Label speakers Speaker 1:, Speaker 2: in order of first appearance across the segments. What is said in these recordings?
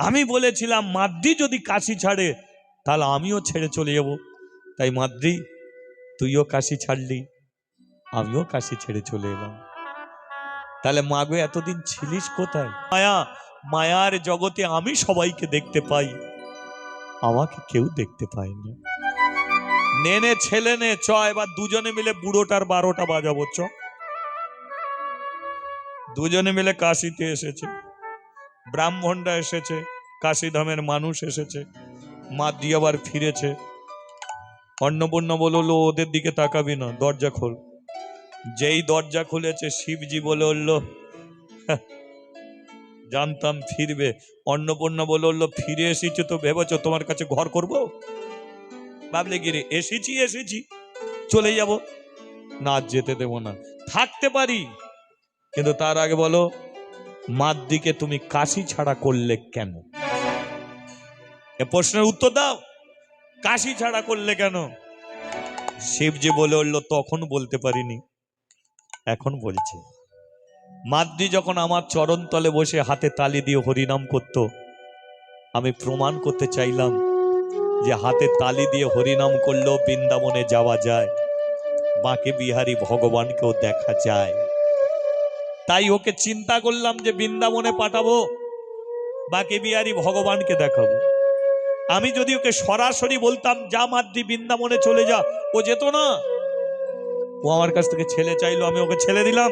Speaker 1: আমি বলেছিলাম, মাদ্রি যদি কাশি ছাড়ে, তাহলে আমিও ছেড়ে চলে যাব। তাই মাদ্রি, তুইও কাশি ছাড়লি, আমিও কাশি ছেড়ে চলে এলাম। তাহলে মাগো এতদিন ছিলিস কোথায়? মায়া, মায়ার জগতে আমি সবাইকে দেখতে পাই। আমাকে কেউ দেখতে পায় না। নে নে, ছেলে নে, চ, এবার দুজনে মিলে বুড়োটার বারোটা বাজাবো, চ। দুজনে মিলে কাশিতে এসেছে। ব্রাহ্মণরা এসেছে কাশীধামের মানুষ এসেছে মা দিয়ে আবার ফিরেছে। অন্নপূর্ণা বলল ওদের দিকে তাকাবি না দরজা খোল। যেই দরজা খুলেছে শিবজি বলে উঠল "হ্যাঁ, জানতাম ফিরবে। অন্নপূর্ণা বলে উঠল ফিরে এসেছ তো ভেবেছো তোমার কাছে ঘর করব? ভাবলে গিরে এসেছি এসেছি চলে যাব। না যেতে দেব না। থাকতে পারি। কিন্তু তার আগে বলো মাদ্রিকে তুমি কাশি ছাড়া করলে কেন? এ প্রশ্নের উত্তর দাও। কাশি ছাড়া করলে কেন? শিব যে বলে উঠল, তখন বলতে পারিনি, এখন বলছি। মাদ্রি যখন আমার চরণ তলে বসে হাতে তালি দিয়ে হরিনাম করত, আমি প্রমাণ করতে চাইলাম যে হাতে তালি দিয়ে হরিনাম করলেও বৃন্দাবনে যাওয়া যায়, বাঁকে বিহারী ভগবানকেও দেখা যায়। তাই ওকে চিন্তা করলাম যে বৃন্দাবনে পাঠাবো বাঁকে বিহারী ভগবানকে দেখাবো। আমি যদি ওকে সরাসরি বলতাম, যা মাদ্রি, বৃন্দাবনে চলে যা। ও যেত না। ও আমার কাছ থেকে ছেলে চাইলো, আমি ওকে ছেলে দিলাম।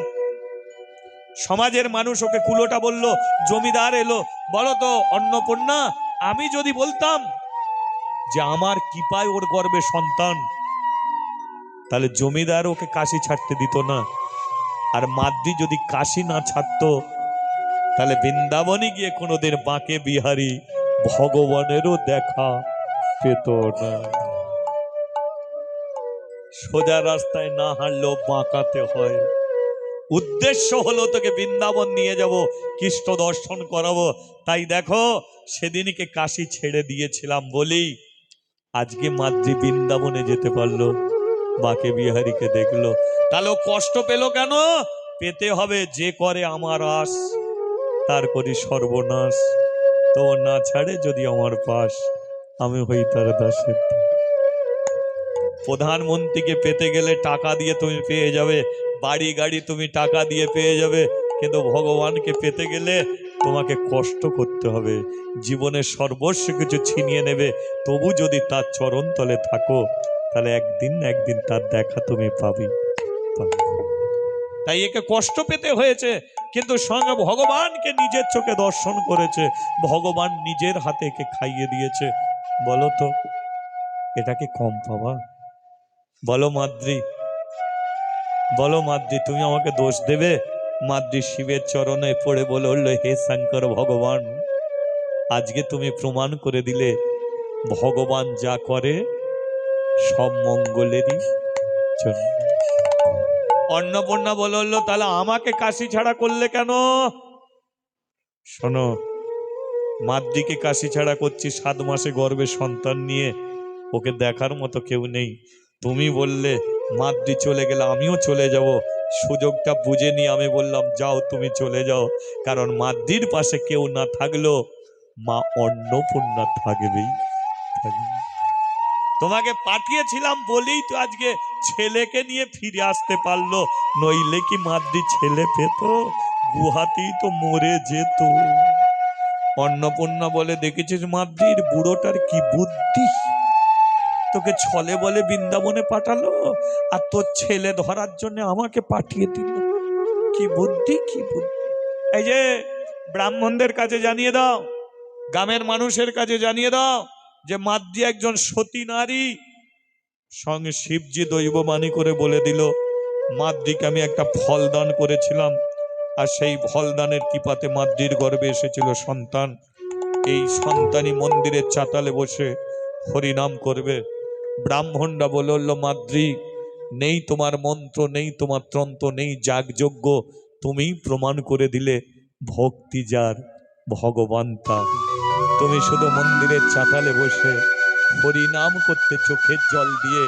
Speaker 1: সমাজের মানুষ ওকে কুলোটা বলল, জমিদার এলো। বলো তো, অন্নপূর্ণা, আমি যদি বলতাম যে আমার কিপায় ওর গর্বে সন্তান, তাহলে জমিদার ওকে কাশি ছাড়তে দিত না। আর মাদ্রি যদি কাশি না ছাড়তো, তাহলে বৃন্দাবনে গিয়ে কোনোদিন বাঁকে বিহারী ভগবানেরও দেখা পেত না। সোজা রাস্তায় না হারলেও বাঁকাতে হয়। উদ্দেশ্য হলো তোকে বৃন্দাবন নিয়ে যাব, কৃষ্ণ দর্শন করাবো। তাই দেখো, সেদিনকে কাশি ছেড়ে দিয়েছিলাম বলেই আজকে মাদ্রি বৃন্দাবনে যেতে পারল। বাকে বিহারীকে দেখল। তাহলে কষ্ট পেল কেন? পেতে হবে যে করে আমার আস, তার করি সর্বনাশ। তো না ছাড়ে যদি আমার পাশ আমি হই তার দাসের প্রধানমন্ত্রীকে পেতে গেলে টাকা দিয়ে তুমি পেয়ে যাবে বাড়ি গাড়ি তুমি টাকা দিয়ে পেয়ে যাবে, কিন্তু ভগবানকে পেতে গেলে তোমাকে কষ্ট করতে হবে। জীবনের সর্বস্ব কিছু ছিনিয়ে নেবে, তবু যদি তার চরণ তলে থাকো তাহলে একদিন একদিন তার দেখা তুমি পাবে। তাই একে কষ্ট পেতে হয়েছে, কিন্তু সঙ্গে ভগবানকে নিজের চোখে দর্শন করেছে। ভগবান নিজের হাতে একে খাইয়ে দিয়েছে। বলো তো এটাকে কম পাবা? বলো মাদ্রি বলো মাদ্রি, তুমি আমাকে দোষ দেবে? মাদ্রি শিবের চরণে পড়ে বলে উঠল, হে শঙ্কর ভগবান, আজকে তুমি প্রমাণ করে দিলে, ভগবান যা করে সব মঙ্গলেরই জন্য। অন্নপূর্ণা বলে উঠল, তাহলে আমাকে কাশি ছাড়া করলে কেন? শোনো, মাদ্রিকে কাশি ছাড়া করছি, সাত মাসে গর্বে সন্তান নিয়ে ওকে দেখার মতো কেউ নেই। তুমি বললে, মাদ্রি চলে গেলে আমিও চলে যাব। সুযোগটা বুঝে নিয়ে আমি বললাম, যাও, তুমি চলে যাও। কারণ মাদ্রির পাশে কেউ না থাকলেও মা অন্নপূর্ণা থাকবেই। থাকবে। তোমাকে পাঠিয়েছিলাম বলেই তো আজকে ছেলেকে নিয়ে ফিরে আসতে পারল। নইলে কি মাদ্রি ছেলে পেত? গুহাতেই তো মরে যেত। অন্নপূর্ণা বলে, দেখেছিস মাদ্রির বুড়োটার কি বুদ্ধি? তোকে ছলে বলে বৃন্দাবনে পাঠালো আর তোর ছেলে ধরার জন্য আমাকে পাঠিয়ে দিল। কি বুদ্ধি কি বুদ্ধি? এই যে ব্রাহ্মণদের কাছে জানিয়ে দাও, গ্রামের মানুষের কাছে জানিয়ে দাও যে মাদ্রি একজন সতী নারী, সঙ্গে শিবজি দৈববাণী করে বলে দিল, মাদ্রিকে আমি একটা ফল দান করেছিলাম, আর সেই ফলদানের কৃপাতে মাদ্রির গর্ভে এসেছিল সন্তান। এই সন্তানই মন্দিরের চাতালে বসে হরিনাম করবে। ব্রাহ্মণরা বলে উঠল, মাদ্রি, নেই তোমার মন্ত্র, নেই তোমার তন্ত্র, নেই যাগযজ্ঞ। তুমিই প্রমাণ করে দিলে ভক্তি যার, ভগবান তার। তুমি শুধু মন্দিরের চাতালে বসে হরিনাম করতে চোখের জল দিয়ে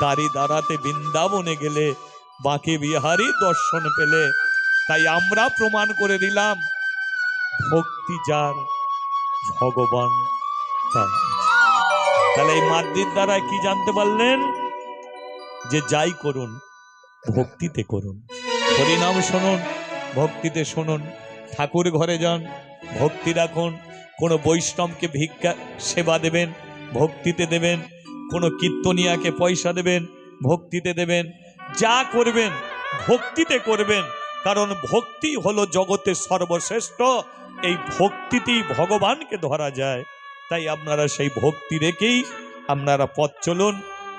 Speaker 1: তারি দাঁড়াতে বৃন্দাবনে গেলে বাকি বিহারী দর্শন পেলে। তাই আমরা প্রমাণ করে দিলাম, ভক্তি যার, ভগবান। তাহলে এই মাদ্রির দ্বারা কি জানতে পারলেন? যে যাই করুন, ভক্তিতে করুন। হরিনাম শুনুন, ভক্তিতে শুনুন। ঠাকুর ঘরে যান, ভক্তি রাখুন। কোনো বৈষ্ণবকে ভিক্ষা, সেবা দেবেন, ভক্তিতে দেবেন, কোনো কীর্তনিয়াকে পয়সা দেবেন, ভক্তিতে দেবেন, যা করবেন, ভক্তিতে করবেন, কারণ ভক্তি হলো জগতের সর্বশ্রেষ্ঠ, এই ভক্তিতেই ভগবানকে ধরা যায়। তাই আপনারা সেই ভক্তি রেখেই আপনারা পথ চলুন।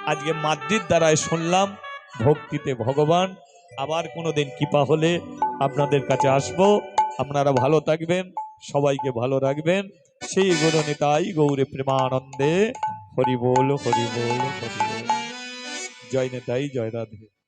Speaker 1: আজকে মাদ্রিদ দ্বারায় শুনলাম, ভক্তিতে ভগবান, আবার কোনো দিন কৃপা হলে আপনাদের কাছে আসব। আপনারা ভালো থাকবেন। সবাইকে ভালো রাখবেন। সেই গুণনে তাই গৌরে প্রেমানন্দে। হরি বল হরি বল হরি বল। জয় নেতাই, জয় রাধে।